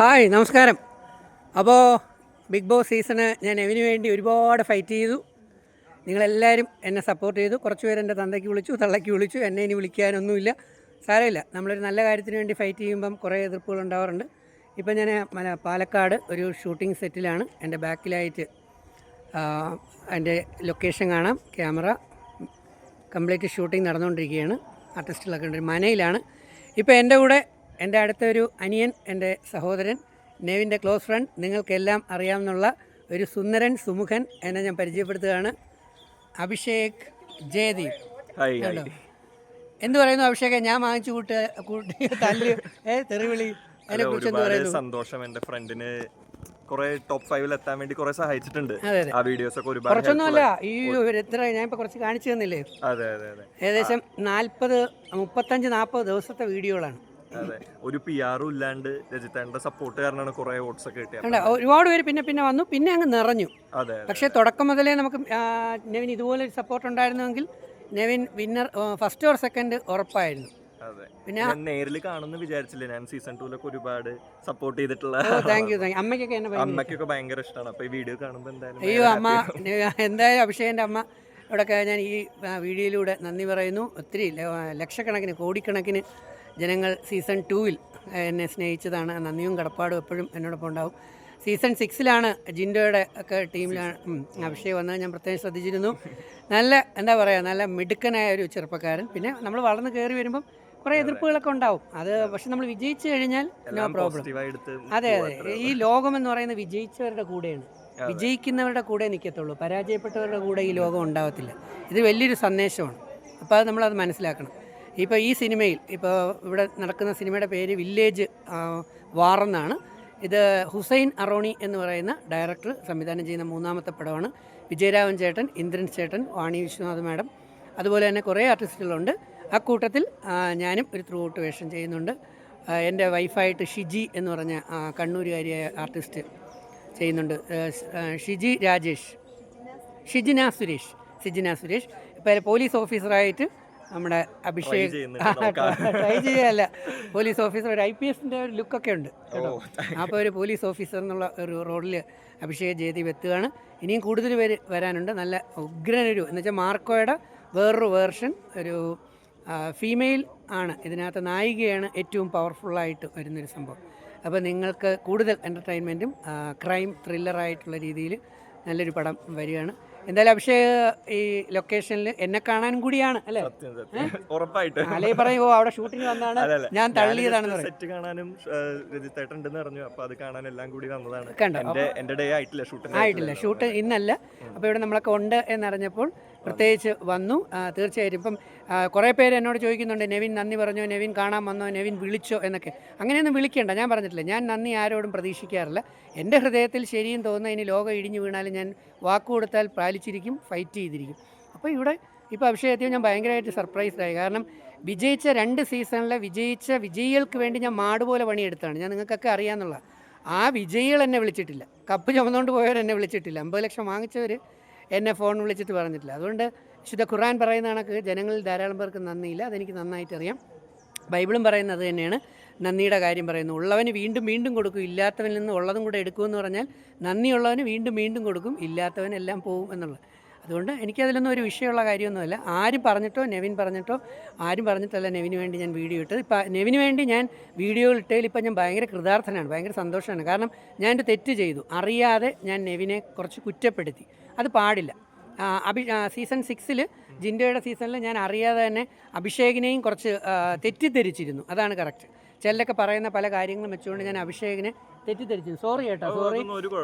Hi നമസ്കാരം. അപ്പോൾ big boss season ഞാൻ എവിന് വേണ്ടി ഒരുപാട് ഫൈറ്റ് ചെയ്തു. നിങ്ങളെല്ലാവരും എന്നെ സപ്പോർട്ട് ചെയ്തു. കുറച്ച് പേര് എന്റെ തന്തയ്ക്ക് വിളിച്ചു തള്ളയ്ക്ക് വിളിച്ചു. എന്നെ ഇനി വിളിക്കാനൊന്നുമില്ല. സാരമില്ല. നമ്മളൊരു നല്ല കാര്യത്തിന് വേണ്ടി ഫൈറ്റ് ചെയ്യുമ്പം കുറേ എതിർപ്പുകൾ ഉണ്ടാവാറുണ്ട്. ഇപ്പം ഞാൻ പാലക്കാട് ഒരു ഷൂട്ടിംഗ് സെറ്റിലാണ് എന്റെ ബാക്കിലായിട്ട് എന്റെ ലൊക്കേഷൻ കാണാം. ക്യാമറ കംപ്ലീറ്റ് ഷൂട്ടിംഗ് നടന്നുകൊണ്ടിരിക്കുകയാണ് ആർട്ടിസ്റ്റുകളൊക്കെ ഉണ്ട്. മനയിലാണ്. ഇപ്പോൾ എന്റെ കൂടെ എന്റെ അടുത്തൊരു അനിയൻ എന്റെ സഹോദരൻ നെവിന്റെ ക്ലോസ് ഫ്രണ്ട് നിങ്ങൾക്കെല്ലാം അറിയാമെന്നുള്ള ഒരു സുന്ദരൻ സുമുഖൻ എന്നെ ഞാൻ പരിചയപ്പെടുത്തുകയാണ്. അഭിഷേക് ജയദീപ്. എന്ത് പറയുന്നു അഭിഷേക്? ഞാൻ വാങ്ങിച്ചു കൂട്ട കൂട്ടി തല്ല് ഏ തെറിവിളി അതിനെ കുറിച്ച് എന്ത് പറയുന്നു? സന്തോഷം എന്റെ ഫ്രണ്ടിന് കുറെ ടോപ്പ് ഫൈവിൽ എത്താൻ വേണ്ടി കുറെ സഹായിച്ചിട്ടുണ്ട്. ആ വീഡിയോസ് ഒക്കെ ഒരുപാട് കുറച്ചൊന്നുമല്ല ഈ ഒരു എത്ര ഞാൻ ഇപ്പൊ കുറച്ച് കാണിച്ചു തന്നില്ലേ? അതെ അതെ അതെ. ഏകദേശം നാല്പത് മുപ്പത്തഞ്ച് നാൽപ്പത് ദിവസത്തെ വീഡിയോകളാണ് അതെ. ഒരു പി ആറും ഇല്ലാണ്ട് രജിത്തേണ്ട സപ്പോർട്ട് കാരണമാണ് കുറെ വോട്ട്സ് ഒക്കെ കിട്ടിയത്. ഒരുപാട് പേര് പിന്നെ പിന്നെ വന്നു പിന്നെ അങ്ങ് നിറഞ്ഞു. അതെ പക്ഷേ തുടക്കം മുതലേ നമുക്ക് നെവിൻ ഇതുപോലെ സപ്പോർട്ട് ഉണ്ടായിരുന്നെങ്കിൽ Nevin winner first or second ഉറപ്പായിരുന്നു. പിന്നെ നേരിൽ കാണുമെന്ന് വിചാരിച്ചില്ല? ഞാൻ സീസൺ ടൂലൊക്കെ ഒരുപാട് സപ്പോർട്ട് ചെയ്തിട്ടുള്ള അമ്മയ്ക്കൊക്കെ അമ്മയ്ക്കൊക്കെ ഭയങ്കര ഇഷ്ടമാണ് അപ്പൊ ഈ വീഡിയോ കാണുമ്പോൾ എന്തായാലും അയ്യോ അമ്മ. എന്തായാലും അഭിഷേകന്റെ അമ്മ. ഇവിടെ ഞാൻ ഈ വീഡിയോയിലൂടെ നന്ദി പറയുന്നു. ഒത്തിരി ലക്ഷക്കണക്കിന് കോടിക്കണക്കിന് ജനങ്ങൾ സീസൺ ടൂവിൽ എന്നെ സ്നേഹിച്ചതാണ്. നന്ദിയും കടപ്പാടും എപ്പോഴും എന്നോടൊപ്പം ഉണ്ടാവും. സീസൺ സിക്സിലാണ് ജിൻഡോയുടെ ഒക്കെ ടീമിലാണ് അഭിഷേക് വന്നത്. ഞാൻ പ്രത്യേകം ശ്രദ്ധിച്ചിരുന്നു. നല്ല എന്താ പറയുക നല്ല മിടുക്കനായ ഒരു ചെറുപ്പക്കാരൻ. പിന്നെ നമ്മൾ വളർന്ന് കയറി വരുമ്പം കുറേ എതിർപ്പുകളൊക്കെ ഉണ്ടാവും. അത് പക്ഷെ നമ്മൾ വിജയിച്ചു കഴിഞ്ഞാൽ നോ പ്രോബ്ലം. അതെ അതെ. ഈ ലോകം എന്ന് പറയുന്നത് വിജയിച്ചവരുടെ കൂടെയാണ്. വിജയിക്കുന്നവരുടെ കൂടെ നിൽക്കത്തുള്ളൂ. പരാജയപ്പെട്ടവരുടെ കൂടെ ഈ ലോകം ഉണ്ടാവത്തില്ല. ഇത് വലിയൊരു സന്ദേശമാണ്. അപ്പോൾ അത് നമ്മളത് മനസ്സിലാക്കണം. ഇപ്പോൾ ഈ സിനിമയിൽ ഇപ്പോൾ ഇവിടെ നടക്കുന്ന സിനിമയുടെ പേര് വില്ലേജ് വാറെന്നാണ് ഇത് ഹുസൈൻ അറോണി എന്ന് പറയുന്ന ഡയറക്ടർ സംവിധാനം ചെയ്യുന്ന മൂന്നാമത്തെ പടമാണ്. വിജയരാവൻ ചേട്ടൻ ഇന്ദ്രൻ ചേട്ടൻ വാണി വിശ്വനാഥ് മാഡം. അതുപോലെ തന്നെ കുറേ ആർട്ടിസ്റ്റുകളുണ്ട് ആ കൂട്ടത്തിൽ ഞാനും ഒരു ത്രൂ ഔട്ട് വേഷം ചെയ്യുന്നുണ്ട്. എന്റെ വൈഫായിട്ട് ഷിജി എന്ന് പറഞ്ഞ കണ്ണൂരുകാരിയായ ആർട്ടിസ്റ്റ് ചെയ്യുന്നുണ്ട്. ഷിജി രാജേഷ്. ഷിജിന സുരേഷ്. ഷിജിന സുരേഷ്. ഇപ്പോൾ പോലീസ് ഓഫീസറായിട്ട് നമ്മുടെ അഭിഷേക് ട്രൈ ചെയ്യല്ല പോലീസ് ഓഫീസർ ഒരു ഐ പി എസിന്റെ ഒരു ലുക്കൊക്കെ ഉണ്ട് കേട്ടോ. അപ്പോൾ ഒരു പോലീസ് ഓഫീസർ എന്നുള്ള ഒരു റോഡിൽ അഭിഷേക് ജയദീപ് എത്തുകയാണ്. ഇനിയും കൂടുതൽ പേര് വരാനുണ്ട്. നല്ല ഉഗ്രനൊരു എന്ന് വെച്ചാൽ മാർക്കോയുടെ വേറൊരു വേർഷൻ ഒരു ഫീമെയിൽ ആണ്. ഇതിനകത്ത് നായികയാണ് ഏറ്റവും പവർഫുള്ളായിട്ട് വരുന്നൊരു സംഭവം. അപ്പോൾ നിങ്ങൾക്ക് കൂടുതൽ എന്റർടൈൻമെന്റും ക്രൈം ത്രില്ലറായിട്ടുള്ള രീതിയിൽ നല്ലൊരു പടം വരികയാണ്. എന്തായാലും അഭിഷേക് ഈ ലൊക്കേഷനിൽ എന്നെ കാണാനും കൂടിയാണ് അല്ലേ? ഉറപ്പായിട്ട്. അലേ പറയും ഓ അവിടെ ഷൂട്ടിംഗ് വന്നാണ്. ഞാൻ തള്ളിയതാണ് സെറ്റ് കാണാനും രജിത്തേട്ടൻ ഉണ്ടെന്ന് പറഞ്ഞു അപ്പൊ അത് കാണാൻ എല്ലാം കൂടി വന്നതാണ്. കണ്ടോ? എന്റെ ഡേ ആയിട്ടില്ല ഷൂട്ടിംഗ് ആയിട്ടില്ല. ഷൂട്ട് ഇന്നല്ല. അപ്പോൾ ഇവിടെ നമ്മളൊക്കെ ഉണ്ട് എന്നറിഞ്ഞപ്പോൾ പ്രത്യേകിച്ച് വന്നു. തീർച്ചയായിട്ടും ഇപ്പം കുറേ പേര് എന്നോട് ചോദിക്കുന്നുണ്ട് നെവിൻ നന്ദി പറഞ്ഞോ? നെവിൻ കാണാൻ വന്നോ? നെവിൻ വിളിച്ചോ? എന്നൊക്കെ. അങ്ങനെയൊന്നും വിളിക്കേണ്ട ഞാൻ പറഞ്ഞിട്ടില്ല. ഞാൻ നന്ദി ആരോടും പ്രതീക്ഷിക്കാറില്ല. എന്റെ ഹൃദയത്തിൽ ശരിയും തോന്നുന്ന ഇനി ലോകം ഇടിഞ്ഞു വീണാലും ഞാൻ വാക്ക് കൊടുത്താൽ പാലിച്ചിരിക്കും ഫൈറ്റ് ചെയ്തിരിക്കും. അപ്പോൾ ഇവിടെ ഇപ്പോൾ അഭിഷേകത്തിൽ ഞാൻ ഭയങ്കരമായിട്ട് സർപ്രൈസ്ഡായി കാരണം വിജയിച്ച രണ്ട് സീസണിലെ വിജയിച്ച വിജയികൾക്ക് വേണ്ടി ഞാൻ മാടുപോലെ പണിയെടുത്താണ്. ഞാൻ നിങ്ങൾക്കൊക്കെ അറിയാമെന്നുള്ള ആ വിജയികൾ എന്നെ വിളിച്ചിട്ടില്ല. കപ്പ് ചുമന്നുകൊണ്ട് പോയവർ എന്നെ വിളിച്ചിട്ടില്ല. അമ്പത് ലക്ഷം വാങ്ങിച്ചവർ എന്നെ ഫോൺ വിളിച്ചിട്ട് പറഞ്ഞിട്ടില്ല. അതുകൊണ്ട് വിശുദ്ധ ഖുർആൻ പറയുന്ന കണക്ക് ജനങ്ങളിൽ ധാരാളം പേർക്ക് നന്ദിയില്ല. അതെനിക്ക് നന്നായിട്ട് അറിയാം. ബൈബിളും പറയുന്നത് തന്നെയാണ്. നന്ദിയുടെ കാര്യം പറയുന്നു. ഉള്ളവന് വീണ്ടും വീണ്ടും കൊടുക്കും. ഇല്ലാത്തവനിൽ നിന്ന് ഉള്ളതും കൂടെ എടുക്കുമെന്ന് പറഞ്ഞാൽ നന്ദിയുള്ളവന് വീണ്ടും വീണ്ടും കൊടുക്കും. ഇല്ലാത്തവനെല്ലാം പോകും എന്നുള്ളത്. അതുകൊണ്ട് എനിക്കതിലൊന്നും ഒരു വിഷയമുള്ള കാര്യമൊന്നുമല്ല. ആരും പറഞ്ഞിട്ടോ നെവിൻ പറഞ്ഞിട്ടോ ആരും പറഞ്ഞിട്ടല്ല നെവിന് വേണ്ടി ഞാൻ വീഡിയോ ഇട്ടത്. ഇപ്പം നെവിന് വേണ്ടി ഞാൻ വീഡിയോ ഇട്ടതിൽ ഇപ്പം ഞാൻ ഭയങ്കര കൃതാർത്ഥനാണ് ഭയങ്കര സന്തോഷമാണ്. കാരണം ഞാൻ എന്റെ തെറ്റ് ചെയ്തു. അറിയാതെ ഞാൻ നെവിനെ കുറച്ച് കുറ്റപ്പെടുത്തി. അത് പാടില്ല. അഭി സീസൺ സിക്സിൽ ജിൻഡോയുടെ സീസണിൽ ഞാൻ അറിയാതെ തന്നെ അഭിഷേകിനെയും കുറച്ച് തെറ്റിദ്ധരിച്ചിരുന്നു. അതാണ് കറക്റ്റ്. ചിലരൊക്കെ പറയുന്ന പല കാര്യങ്ങളും വെച്ചുകൊണ്ട് ഞാൻ അഭിഷേകിനെ തെറ്റിദ്ധരിച്ചു സോറി കേട്ടോ സോറി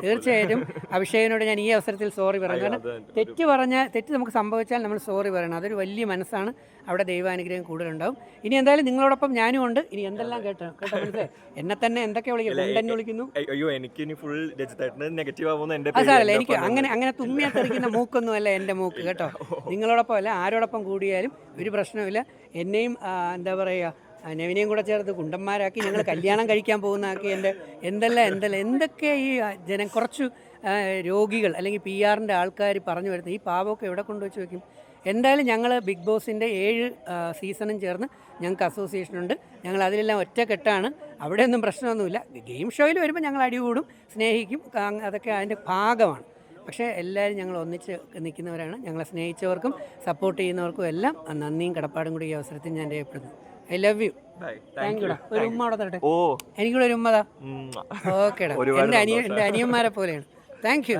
തീർച്ചയായിട്ടും അഭിഷേകിനോട് ഞാൻ ഈ അവസരത്തിൽ സോറി പറയുന്നു കാരണം തെറ്റ് പറഞ്ഞാൽ തെറ്റ് നമുക്ക് സംഭവിച്ചാൽ നമ്മൾ സോറി പറയണം. അതൊരു വലിയ മനസ്സാണ്. അവിടെ ദൈവാനുഗ്രഹം കൂടുതലുണ്ടാവും. ഇനി എന്തായാലും നിങ്ങളോടൊപ്പം ഞാനും ഉണ്ട്. ഇനി എന്തെല്ലാം കേട്ടോ കേട്ടോ മനസ്സിലായി എന്നെ തന്നെ എന്തൊക്കെ വിളിക്കും കൊണ്ടെന്ന് വിളിക്കുന്നു? അയ്യോ എനിക്ക് ഇനി ഫുൾ രജിത്തേട്ടന് നെഗറ്റീവ് ആവുന്ന എന്റെ അത് പേര് സാറല്ല എനിക്ക് അങ്ങനെ അങ്ങനെ തുമ്മിയാ തെറിക്കുന്ന മൂക്കൊന്നും അല്ല എന്റെ മൂക്ക് കേട്ടോ. നിങ്ങളോടൊപ്പം അല്ല ആരോടൊപ്പം കൂടിയാലും ഒരു പ്രശ്നവുമില്ല. എന്നെയും എന്താ പറയുക നെവിനെയും കൂടെ ചേർത്ത് കുണ്ടന്മാരാക്കി ഞങ്ങൾ കല്യാണം കഴിക്കാൻ പോകുന്ന ആക്കി എന്റെ എന്തെല്ലാം എന്തെല്ലാം എന്തൊക്കെ ഈ ജനം കുറച്ച് രോഗികൾ അല്ലെങ്കിൽ പി ആറിന്റെ ആൾക്കാർ പറഞ്ഞു വരുന്നത് ഈ പാവമൊക്കെ എവിടെ കൊണ്ടുവച്ച് വയ്ക്കും എന്തായാലും ഞങ്ങൾ ബിഗ് ബോസിന്റെ ഏഴ് സീസണും ചേർന്ന് ഞങ്ങൾക്ക് അസോസിയേഷനുണ്ട് ഞങ്ങൾ അതിലെല്ലാം ഒറ്റക്കെട്ടാണ്. അവിടെയൊന്നും പ്രശ്നമൊന്നുമില്ല. ഗെയിം ഷോയിൽ വരുമ്പോൾ ഞങ്ങൾ അടികൂടും സ്നേഹിക്കും അതൊക്കെ അതിന്റെ ഭാഗമാണ്. പക്ഷേ എല്ലാവരും ഞങ്ങൾ ഒന്നിച്ച് നിൽക്കുന്നവരാണ്. ഞങ്ങളെ സ്നേഹിച്ചവർക്കും സപ്പോർട്ട് ചെയ്യുന്നവർക്കും എല്ലാം നന്ദിയും കടപ്പാടും കൂടി ഈ അവസരത്തിൽ ഞാൻ രേഖപ്പെടുന്നു I love you bye thank you ഒരു ഉമ്മ അവിടെ തരട്ടെ. ഓ. എനിക്കൂടെ ഒരു ഉമ്മതാ ഓക്കെ ഓക്കേടാ എന്റെ അനിയന്മാരെ പോലെയാണ്. Thank you.